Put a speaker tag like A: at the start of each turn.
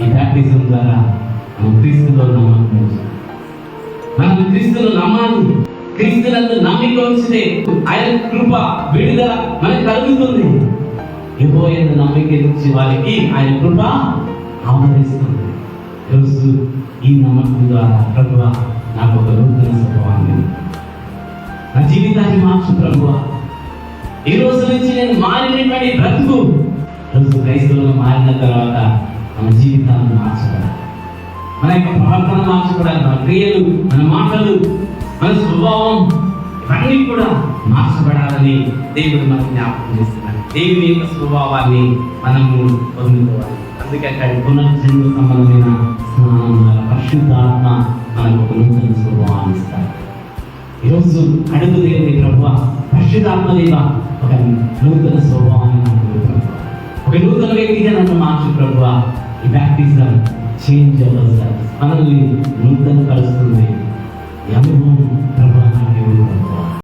A: ఈ బ్యాప్టిజం ద్వారా మనం క్రీస్తులో నమ్మకం మనకు క్రీస్తులు నమ్మాలి క్రీస్తునందు నమ్మిక ఉంచితే ఆయన కృప విడుదల మనకు కలుగుతుంది. ఏవో ఎందు నమ్మిక ఇచ్చి వారికి ఆయన కృప ఆమరిస్తుంది ఈరోజు ఈ నమ్మకం ద్వారా ప్రభు నాకు ఒక నూతన స్వభావాన్ని నా జీవితాన్ని మార్చు ప్రభు ఈ రోజు నుంచి నేను మారినటువంటి బ్రతుకు. రోజు క్రైస్తవులు మారిన తర్వాత మన జీవితాన్ని మార్చబడాలి మన యొక్క ప్రవర్తన మార్చబడాలి మన క్రియలు మన మాటలు మన స్వభావం ఇవన్నీ కూడా మార్చబడాలని దేవుడు మనం జ్ఞాపకం చేస్తున్నాడు. దేవుని యొక్క స్వభావాన్ని మనము పొందుకోవాలి. అందుకే అక్కడ పునర్జన్మ సంబంధమైన స్నానం ద్వారా పరిశుద్ధాత్మ మనకు ఒక నూతన స్వభావాన్ని ఇస్తారు ఈరోజు అడుగు దేవుని ప్రభు పరిశుద్ధాత్మ దేవ ఒక నూతన స్వభావాన్ని మనకు ఒక నూతన వ్యక్తిగా నన్ను మార్చు ప్రభు ఈ బ్యాప్టిజం చేంజ్ అవుతుంది మనల్ని